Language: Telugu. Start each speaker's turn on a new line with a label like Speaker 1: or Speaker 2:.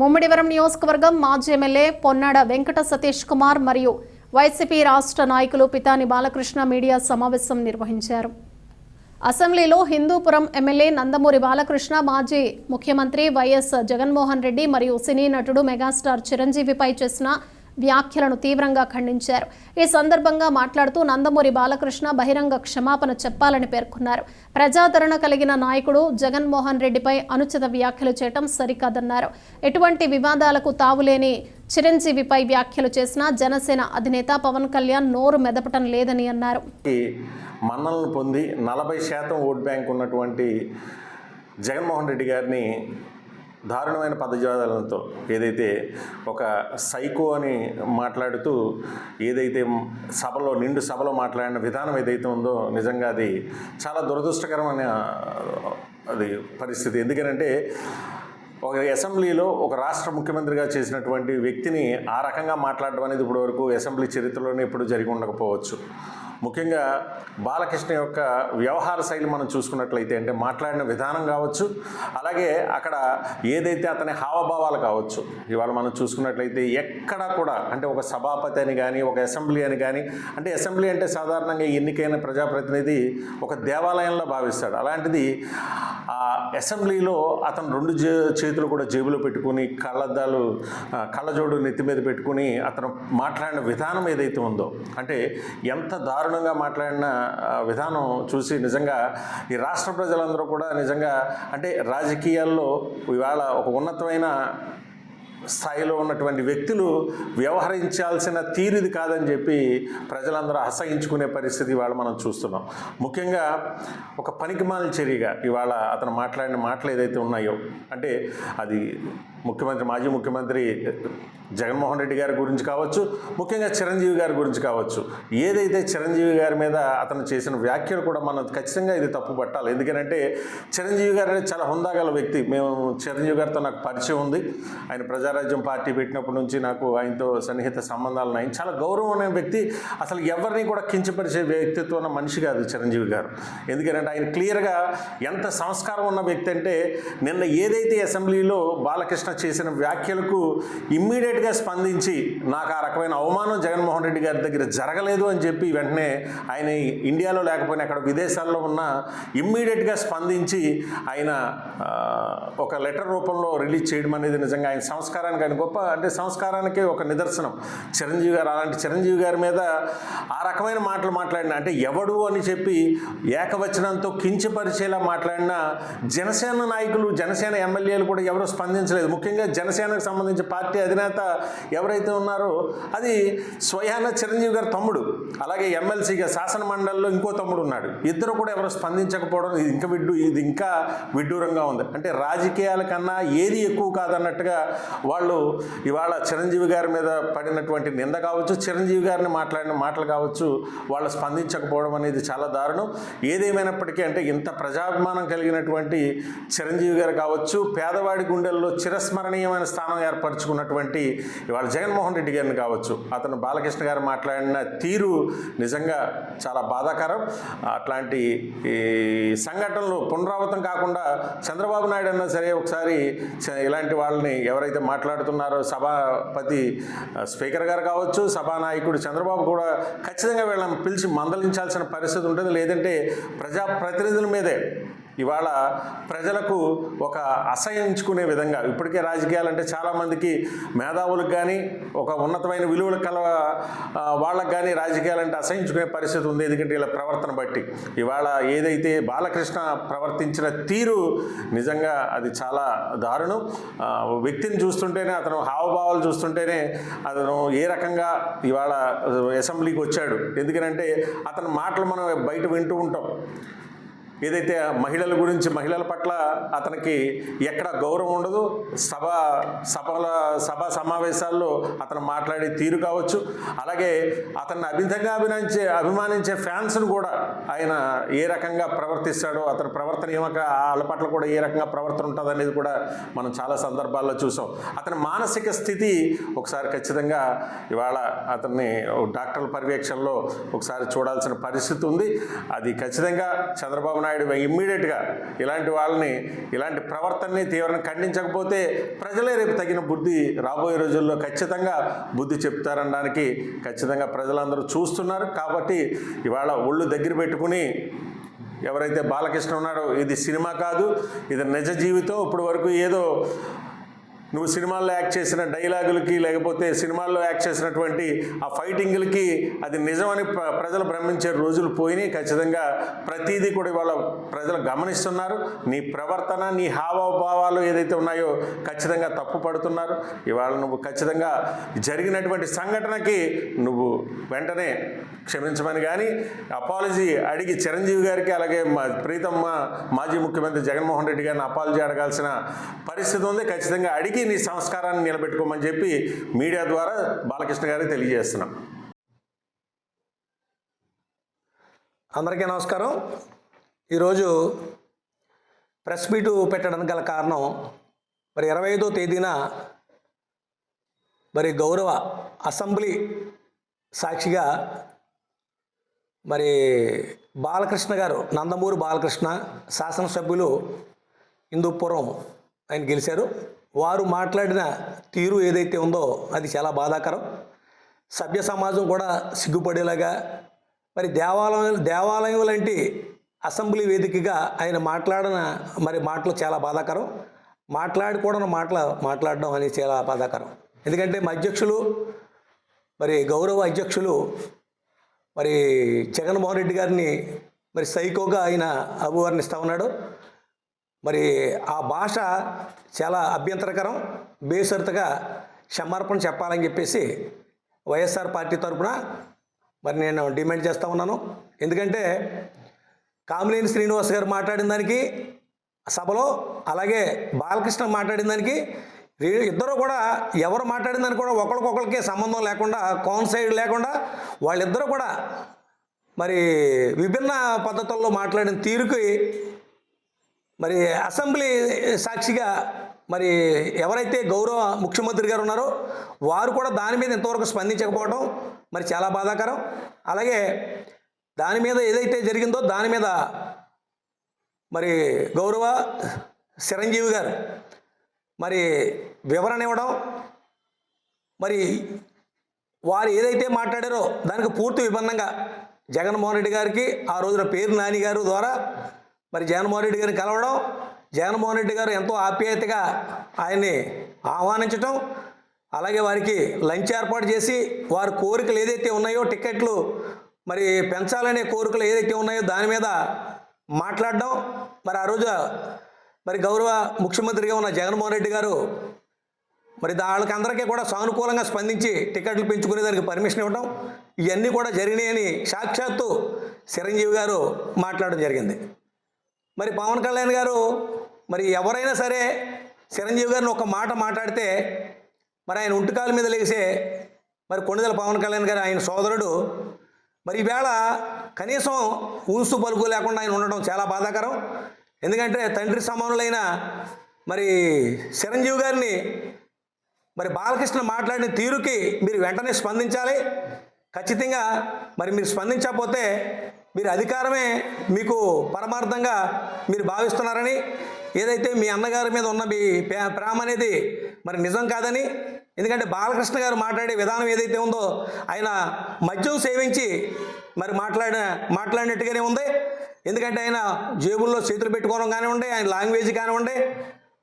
Speaker 1: ముమ్మిడివరం నియోజకవర్గం మాజీ ఎమ్మెల్యే పొన్నాడ వెంకట సతీష్ కుమార్ మరియు వైసీపీ రాష్ట్ర నాయకులు పితాని బాలకృష్ణ మీడియా సమావేశం నిర్వహించారు. అసెంబ్లీలో హిందూపురం ఎమ్మెల్యే నందమూరి బాలకృష్ణ మాజీ ముఖ్యమంత్రి వైఎస్ జగన్మోహన్ రెడ్డి మరియు సినీ నటుడు మెగాస్టార్ చిరంజీవిపై చేసిన వ్యాఖ్యలను తీవ్రంగా ఖండించారు. ఈ సందర్భంగా మాట్లాడుతూ నందమూరి బాలకృష్ణ బహిరంగ క్షమాపణ చెప్పాలని పేర్కొన్నారు. ప్రజాదరణ కలిగిన నాయకుడు జగన్మోహన్ రెడ్డిపై అనుచిత వ్యాఖ్యలు చేయటం సరికాదన్నారు. ఎటువంటి వివాదాలకు తావులేని చిరంజీవిపై వ్యాఖ్యలు చేసిన జనసేన అధినేత పవన్ కళ్యాణ్ నోరు మెదపటం లేదని అన్నారు.
Speaker 2: మన్నలను పొంది నలభై శాతం ఓట్ బ్యాంక్ ఉన్నటువంటి జగన్మోహన్ రెడ్డి గారిని దారుణమైన పదజాలంతో ఏదైతే ఒక సైకో అని మాట్లాడుతూ ఏదైతే సభలో నిండు సభలో మాట్లాడిన విధానం ఏదైతే ఉందో నిజంగా అది చాలా దురదృష్టకరమైన అది పరిస్థితి. ఎందుకనంటే ఒక అసెంబ్లీలో ఒక రాష్ట్ర ముఖ్యమంత్రిగా చేసినటువంటి వ్యక్తిని ఆ రకంగా మాట్లాడడం అనేది ఇప్పటివరకు అసెంబ్లీ చరిత్రలోనే ఎప్పుడు జరిగి ఉండకపోవచ్చు. ముఖ్యంగా బాలకృష్ణ యొక్క వ్యవహార శైలి మనం చూసుకున్నట్లయితే అంటే మాట్లాడిన విధానం కావచ్చు అలాగే అక్కడ ఏదైతే అతని హావభావాలు కావచ్చు ఇవాళ మనం చూసుకున్నట్లయితే ఎక్కడ కూడా అంటే ఒక సభాపతి అని కానీ ఒక అసెంబ్లీ అని కానీ అంటే అసెంబ్లీ అంటే సాధారణంగా ఎన్నికైన ప్రజాప్రతినిధి ఒక దేవాలయంలో భావిస్తాడు. అలాంటిది ఆ అసెంబ్లీలో అతను రెండు చేతులు కూడా జేబులో పెట్టుకుని కళ్ళద్దాలు కళ్ళజోడు నెత్తి మీద పెట్టుకుని అతను మాట్లాడిన విధానం ఏదైతే ఉందో అంటే ఎంత దారుణంగా మాట్లాడిన విధానం చూసి నిజంగా ఈ రాష్ట్ర ప్రజలందరూ కూడా నిజంగా అంటే రాజకీయాల్లో ఇవాళ ఒక ఉన్నతమైన స్థాయిలో ఉన్నటువంటి వ్యక్తులు వ్యవహరించాల్సిన తీరిది కాదని చెప్పి ప్రజలందరూ అసహించుకునే పరిస్థితి ఇవాళ మనం చూస్తున్నాం. ముఖ్యంగా ఒక పనికిమాల చర్యగా ఇవాళ అతను మాట్లాడిన మాటలు ఏదైతే ఉన్నాయో అంటే అది ముఖ్యమంత్రి మాజీ ముఖ్యమంత్రి జగన్మోహన్ రెడ్డి గారి గురించి కావచ్చు ముఖ్యంగా చిరంజీవి గారి గురించి కావచ్చు. ఏదైతే చిరంజీవి గారి మీద అతను చేసిన వ్యాఖ్యలు కూడా మనం ఖచ్చితంగా ఇది తప్పు పట్టాలి. ఎందుకంటే చిరంజీవి గారు అనేది చాలా హుందాగల వ్యక్తి. మేము చిరంజీవి గారితో నాకు పరిచయం ఉంది. ఆయన ప్రజారాజ్యం పార్టీ పెట్టినప్పటి నుంచి నాకు ఆయనతో సన్నిహిత సంబంధాలు ఉన్నాయి. చాలా గౌరవమైన వ్యక్తి. అసలు ఎవరిని కూడా కించపరిచే వ్యక్తిత్వం ఉన్న మనిషి కాదు చిరంజీవి గారు. ఎందుకంటే ఆయన క్లియర్గా ఎంత సంస్కారం ఉన్న వ్యక్తి అంటే నిన్న ఏదైతే అసెంబ్లీలో బాలకృష్ణ చేసిన వ్యాఖ్యలకు ఇమ్మీడియట్గా స్పందించి నాకు ఆ రకమైన అవమానం జగన్మోహన్ రెడ్డి గారి దగ్గర జరగలేదు అని చెప్పి వెంటనే ఆయన ఇండియాలో లేకపోయినా అక్కడ విదేశాల్లో ఉన్న ఇమ్మీడియట్గా స్పందించి ఆయన ఒక లెటర్ రూపంలో రిలీజ్ చేయడం అనేది నిజంగా ఆయన సంస్కారానికి ఆయన గొప్ప అంటే సంస్కారానికి ఒక నిదర్శనం. చిరంజీవి గారు అలాంటి చిరంజీవి గారి మీద ఆ రకమైన మాటలు మాట్లాడిన అంటే ఎవడు అని చెప్పి ఏకవచనంతో కించపరిచేలా మాట్లాడిన జనసేన నాయకులు జనసేన ఎమ్మెల్యేలు కూడా ఎవరు స్పందించలేదు. ముఖ్యంగా ముఖ్యంగా జనసేనకు సంబంధించి పార్టీ అధినేత ఎవరైతే ఉన్నారో అది స్వయాన చిరంజీవి గారి తమ్ముడు అలాగే ఎమ్మెల్సీగా శాసన మండలిలో ఇంకో తమ్ముడు ఉన్నాడు. ఇద్దరు కూడా ఎవరు స్పందించకపోవడం ఇది ఇంకా విడ్డు ఇది ఇంకా విడ్డూరంగా ఉంది. అంటే రాజకీయాల కన్నా ఏది ఎక్కువ కాదన్నట్టుగా వాళ్ళు ఇవాళ చిరంజీవి గారి మీద పడినటువంటి నింద కావచ్చు చిరంజీవి గారిని మాట్లాడిన మాటలు కావచ్చు వాళ్ళు స్పందించకపోవడం అనేది చాలా దారుణం. ఏదేమైనప్పటికీ అంటే ఇంత ప్రజాభిమానం కలిగినటువంటి చిరంజీవి గారు కావచ్చు పేదవాడి గుండెల్లో చిరస్మరణీయమైన స్థానం ఏర్పరచుకున్నటువంటి ఇవాళ జగన్మోహన్ రెడ్డి గారిని కావచ్చు అతను బాలకృష్ణ గారు మాట్లాడిన తీరు నిజంగా చాలా బాధాకరం. అట్లాంటి ఈ సంఘటనలు పునరావృతం కాకుండా చంద్రబాబు నాయుడు అన్నా సరే ఒకసారి ఇలాంటి వాళ్ళని ఎవరైతే మాట్లాడుతున్నారో సభాపతి స్పీకర్ గారు కావచ్చు సభానాయకుడు చంద్రబాబు కూడా ఖచ్చితంగా వీళ్ళని పిలిచి మందలించాల్సిన పరిస్థితి ఉంటుంది. లేదంటే ప్రజాప్రతినిధుల మీదే ఇవాళ ప్రజలకు ఒక అసహించుకునే విధంగా ఇప్పటికే రాజకీయాలు అంటే చాలామందికి మేధావులకు కానీ ఒక ఉన్నతమైన విలువలు కల వాళ్ళకు కానీ రాజకీయాలు అంటే అసహించుకునే పరిస్థితి ఉంది. ఎందుకంటే ఇలా ప్రవర్తన బట్టి. ఇవాళ ఏదైతే బాలకృష్ణ ప్రవర్తించిన తీరు నిజంగా అది చాలా దారుణం. వ్యక్తిని చూస్తుంటేనే అతను హావభావాలు చూస్తుంటేనే అతను ఏ రకంగా ఇవాళ అసెంబ్లీకి వచ్చాడు. ఎందుకనంటే అతని మాటలు మనం బయట వింటూ ఉంటాం. ఏదైతే మహిళల గురించి మహిళల పట్ల అతనికి ఎక్కడ గౌరవం ఉండదు సభ సభల సభ సమావేశాల్లో అతను మాట్లాడే తీరు కావచ్చు. అలాగే అతన్ని అభిధంగా అభినందించే అభిమానించే ఫ్యాన్స్ను కూడా ఆయన ఏ రకంగా ప్రవర్తిస్తాడో అతని ప్రవర్తన ఏమక వాళ్ళ పట్ల కూడా ఏ రకంగా ప్రవర్తన ఉంటుంది అనేది కూడా మనం చాలా సందర్భాల్లో చూసాం. అతని మానసిక స్థితి ఒకసారి ఖచ్చితంగా ఇవాళ అతన్ని డాక్టర్ల పర్యవేక్షణలో ఒకసారి చూడాల్సిన పరిస్థితి ఉంది. అది ఖచ్చితంగా చంద్రబాబు నాయుడు ఇమ్మీడియట్గా ఇలాంటి వాళ్ళని ఇలాంటి ప్రవర్తనని తీవ్రంగా ఖండించకపోతే ప్రజలే రేపు తగిన బుద్ధి రాబోయే రోజుల్లో ఖచ్చితంగా బుద్ధి చెప్తారనడానికి ఖచ్చితంగా ప్రజలందరూ చూస్తున్నారు. కాబట్టి ఇవాళ ఒళ్ళు దగ్గర పెట్టుకుని ఎవరైతే బాలకృష్ణ ఉన్నాడో ఇది సినిమా కాదు ఇది నిజ జీవితం. ఇప్పుడు వరకు ఏదో నువ్వు సినిమాల్లో యాక్ట్ చేసిన డైలాగులకి లేకపోతే సినిమాల్లో యాక్ట్ చేసినటువంటి ఆ ఫైటింగ్లకి అది నిజమని ప్ర- ప్రజలు భ్రమించే రోజులు పోయినాయి. ఖచ్చితంగా ప్రతిదీ కూడా ఇవాళ ప్రజలు గమనిస్తున్నారు. నీ ప్రవర్తన నీ హావభావాలు ఏదైతే ఉన్నాయో ఖచ్చితంగా తప్పు పడుతున్నారు. ఇవాళ నువ్వు ఖచ్చితంగా జరిగినటువంటి సంఘటనకి నువ్వు వెంటనే క్షమించమని కానీ అపాలజీ అడిగి చిరంజీవి గారికి అలాగే మా ప్రీతమ్మ మాజీ ముఖ్యమంత్రి జగన్మోహన్ రెడ్డి గారిని అపాలజీ అడగాల్సిన పరిస్థితి ఉంది. ఖచ్చితంగా అడిగి నీ సంస్కారాన్ని నిలబెట్టుకోమని చెప్పి మీడియా ద్వారా బాలకృష్ణ గారికి తెలియజేస్తున్నాం.
Speaker 3: అందరికీ నమస్కారం. ఈరోజు ప్రెస్ మీటు పెట్టడానికి గల కారణం మరి ఇరవై ఐదో తేదీన మరి గౌరవ అసెంబ్లీ సాక్షిగా మరి బాలకృష్ణ గారు నందమూరి బాలకృష్ణ శాసనసభ్యులు హిందూపురం ఆయన గెలిచారు. వారు మాట్లాడిన తీరు ఏదైతే ఉందో అది చాలా బాధాకరం. సభ్య సమాజం కూడా సిగ్గుపడేలాగా మరి దేవాలయం దేవాలయం లాంటి అసెంబ్లీ వేదికగా ఆయన మాట్లాడిన మరి మాటలు చాలా బాధాకరం. మాట్లాడకూడని మాటలు మాట్లాడడం అనేది చాలా బాధాకరం. ఎందుకంటే మా అధ్యక్షులు మరి గౌరవ అధ్యక్షులు మరి జగన్మోహన్ రెడ్డి గారిని మరి సైకోగా ఆయన అభివర్ణిస్తూ ఉన్నాడు. మరి ఆ భాష చాలా అభ్యంతరకరం బేసరితగా క్షమార్పణ చెప్పాలని చెప్పేసి వైఎస్ఆర్ పార్టీ తరఫున మరి నేను డిమాండ్ చేస్తూ ఉన్నాను. ఎందుకంటే కామినేని శ్రీనివాస్ గారు మాట్లాడిన దానికి సభలో అలాగే బాలకృష్ణ మాట్లాడిన దానికి ఇద్దరు కూడా ఎవరు మాట్లాడిన దానికి కూడా ఒకరికొకరికి సంబంధం లేకుండా కాన్ సైడ్ లేకుండా వాళ్ళిద్దరూ కూడా మరి విభిన్న పద్ధతుల్లో మాట్లాడిన తీరుకి మరి అసెంబ్లీ సాక్షిగా మరి ఎవరైతే గౌరవ ముఖ్యమంత్రి గారు ఉన్నారో వారు కూడా దాని మీద ఇంతవరకు స్పందించకపోవడం మరి చాలా బాధాకరం. అలాగే దాని మీద ఏదైతే జరిగిందో దాని మీద మరి గౌరవ చిరంజీవి గారు మరి వివరణ ఇవ్వడం మరి వారు ఏదైతే మాట్లాడారో దానికి పూర్తి విభిన్నంగా జగన్మోహన్ రెడ్డి గారికి ఆ రోజున పేరు నాని గారు ద్వారా మరి జగన్మోహన్ రెడ్డి గారిని కలవడం జగన్మోహన్ రెడ్డి గారు ఎంతో ఆప్యాయతగా ఆయన్ని ఆహ్వానించటం అలాగే వారికి లంచ్ ఏర్పాటు చేసి వారి కోరికలు ఏదైతే ఉన్నాయో టికెట్లు మరి పెంచాలనే కోరికలు ఏదైతే ఉన్నాయో దాని మీద మాట్లాడడం మరి ఆ రోజు మరి గౌరవ ముఖ్యమంత్రిగా ఉన్న జగన్మోహన్ రెడ్డి గారు మరి వాళ్ళకి అందరికీ కూడా సానుకూలంగా స్పందించి టికెట్లు పెంచుకునే దానికి పర్మిషన్ ఇవ్వడం ఇవన్నీ కూడా జరిగినాయని సాక్షాత్తు చిరంజీవి గారు మాట్లాడడం జరిగింది. మరి పవన్ కళ్యాణ్ గారు మరి ఎవరైనా సరే చిరంజీవి గారిని ఒక మాట మాట్లాడితే మరి ఆయన ఒంటికాల మీద లేసే మరి కొణిదెల పవన్ కళ్యాణ్ గారు ఆయన సోదరుడు. మరి ఈవేళ కనీసం ఊసు పలుకు లేకుండా ఆయన ఉండడం చాలా బాధాకరం. ఎందుకంటే తండ్రి సమానులైన మరి చిరంజీవి గారిని మరి బాలకృష్ణ మాట్లాడిన తీరుకి మీరు వెంటనే స్పందించాలి. ఖచ్చితంగా మరి మీరు స్పందించకపోతే మీరు అధికారమే మీకు పరమార్థంగా మీరు భావిస్తున్నారని ఏదైతే మీ అన్నగారి మీద ఉన్న మీ ప్రేమ అనేది మరి నిజం కాదని ఎందుకంటే బాలకృష్ణ గారు మాట్లాడే విధానం ఏదైతే ఉందో ఆయన మద్యం సేవించి మరి మాట్లాడిన మాట్లాడినట్టుగానే ఉంది. ఎందుకంటే ఆయన జేబుల్లో చేతులు పెట్టుకోవడం కానివ్వండి ఆయన లాంగ్వేజ్ కానివ్వండి